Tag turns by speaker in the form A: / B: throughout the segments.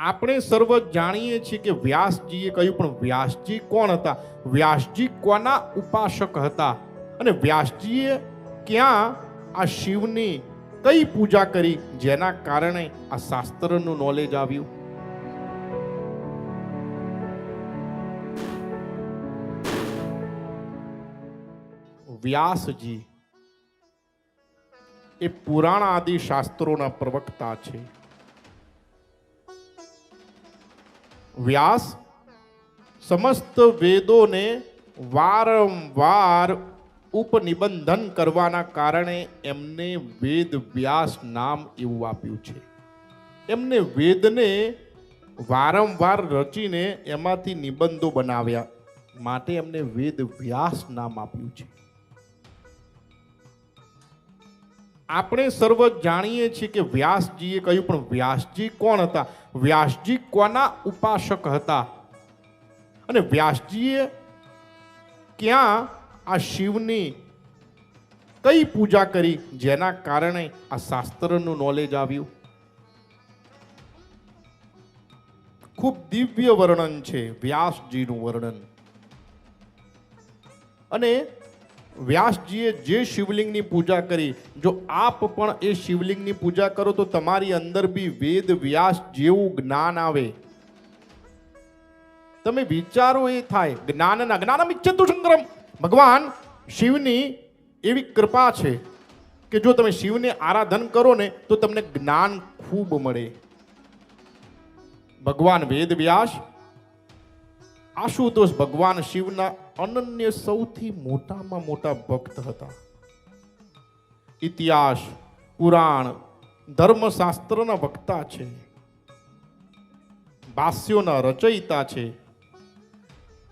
A: આપણે સર્વ જાણીએ છીએ કે વ્યાસજીએ કહ્યું, પણ વ્યાસજી કોણ હતા? વ્યાસજી કોના ઉપાસક હતા? અને વ્યાસજીએ ક્યાં આ શિવની કઈ પૂજા કરી જેના કારણે આ શાસ્ત્રનું નોલેજ આવ્યું? વ્યાસજી એ પુરાણ આદિ શાસ્ત્રોના પ્રવક્તા છે. વ્યાસ સમસ્ત વેદોને વારંવાર ઉપનિબંધન કરવાના કારણે એમને વેદ વ્યાસ નામ એવું આપ્યું છે. એમને વેદને વારંવાર રચીને એમાંથી નિબંધો બનાવ્યા. માટે એમને વેદ વ્યાસ નામ આપ્યું છે. આપણે સર્વ જાણીએ છીએ કે વ્યાસજીએ કહ્યું, પણ વ્યાસજી કોણ હતા? વ્યાસજી કોના ઉપાસક હતા? અને વ્યાસજીએ ક્યાં આ શિવની કઈ પૂજા કરી જેના કારણે આ શાસ્ત્રનું નોલેજ આવ્યું? ખૂબ દિવ્ય વર્ણન છે વ્યાસજીનું વર્ણન. અને વ્યાસજીએ જે શિવલિંગની પૂજા કરી, જો આપ પણ એ શિવલિંગની પૂજા કરો તો તમારી અંદર બી વેદ વ્યાસ જેવું જ્ઞાન આવે. તમે વિચારો એ થાય જ્ઞાન જ્ઞાનમ ઇચ્છતુ શંકરમ. ભગવાન, શિવની એવી કૃપા છે કે જો તમે શિવને આરાધન કરો ને, તો તમને જ્ઞાન ખૂબ મળે. ભગવાન વેદ વ્યાસ આશુતોષ ભગવાન શિવના અનન્ય સૌથી મોટામાં મોટા ભક્ત હતા. ઇતિહાસ, પુરાણ, ધર્મશાસ્ત્રના વક્તા છે. ભાષ્યોના રચયિતા છે.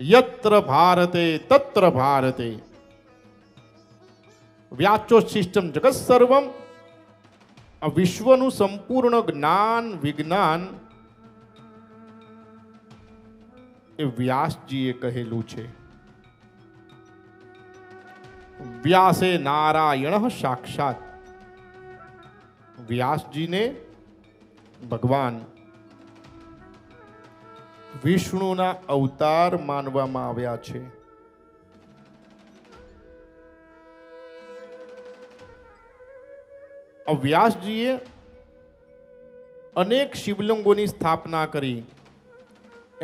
A: યત્ર ભારતે, તત્ર ભારતે. વ્યાચો સિસ્ટમ જગત સર્વમ વિશ્વનું સંપૂર્ણ જ્ઞાન, વિજ્ઞાન એ વ્યાસજીએ કહેલું છે. વ્યાસે નારાયણ સાક્ષાત. વ્યાસજીને ભગવાન વિષ્ણુના અવતાર માનવામાં આવ્યા છે. વ્યાસજીએ અનેક શિવલિંગોની સ્થાપના કરી.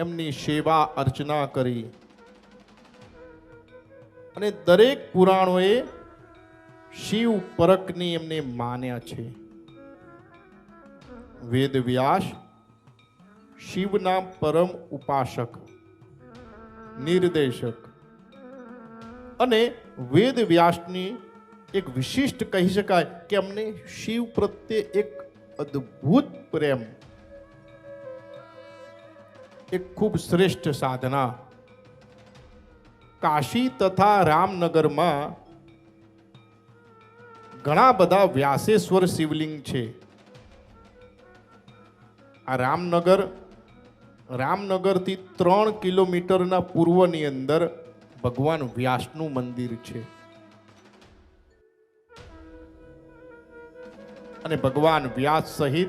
A: એમની સેવા અર્ચના કરી. અને દરેક પુરાણોએ શિવ પરકની એમને માન્યા છે. વેદ વ્યાસ શિવના પરમ ઉપાસક, નિર્દેશક અને વેદ વ્યાસની એક વિશિષ્ટ કહી શકાય કે અમને શિવ પ્રત્યે એક અદ્ભુત પ્રેમ એક ખૂબ શ્રેષ્ઠ સાધના. કાશી તથા રામનગરમાં ઘણા બધા વ્યાસેશ્વર શિવલિંગ છે. આ રામનગર, રામનગરથી ત્રણ કિલોમીટરના પૂર્વની અંદર ભગવાન વ્યાસનું મંદિર છે. અને ભગવાન વ્યાસ સહિત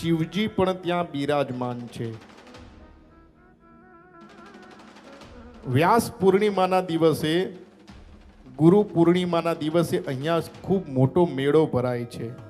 A: શિવજી પણ ત્યાં બિરાજમાન છે. વ્યાસ પૂર્ણિમાના દિવસે, ગુરુ પૂર્ણિમાના દિવસે અહીંયા ખૂબ મોટો મેળો ભરાય છે.